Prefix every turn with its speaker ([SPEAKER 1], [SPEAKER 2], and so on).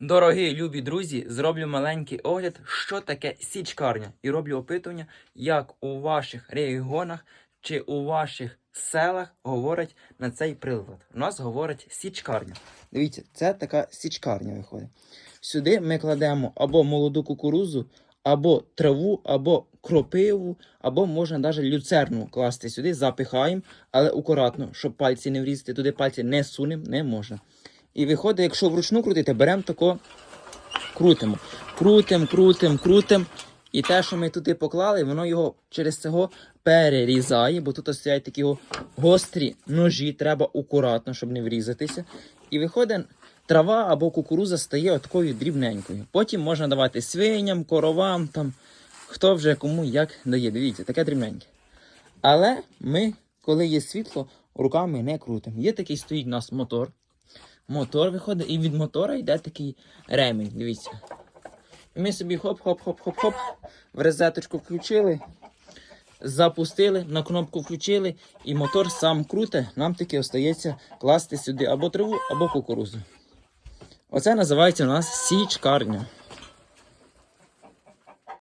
[SPEAKER 1] Дорогі любі друзі, зроблю маленький огляд, що таке січкарня, і роблю опитування, як у ваших регіонах чи у ваших селах говорять на цей прилад. У нас говорить січкарня. Дивіться, це така січкарня виходить. Сюди ми кладемо або молоду кукурузу, або траву, або кропиву, або можна навіть люцерну класти сюди, запихаємо, але акуратно, щоб пальці не врізати, туди пальці не сунемо, не можна. І виходить, якщо вручну крутити, беремо тако, крутимо. Крутим, крутим, крутим. І те, що ми туди поклали, воно його через цього перерізає, бо тут стоять такі гострі ножі, треба акуратно, щоб не врізатися. І виходить, трава або кукуруза стає такою дрібненькою. Потім можна давати свиням, коровам, там, хто вже кому як дає. Дивіться, таке дрібненьке. Але ми, коли є світло, руками не крутимо. Є такий стоїть у нас мотор. Мотор виходить, і від мотора йде такий ремінь. Дивіться. І ми собі хоп-хоп-хоп-хоп-хоп. В розеточку включили, запустили, на кнопку включили, і мотор сам круте. Нам таки остається класти сюди або траву, або кукурузу. Оце називається у нас січкарня.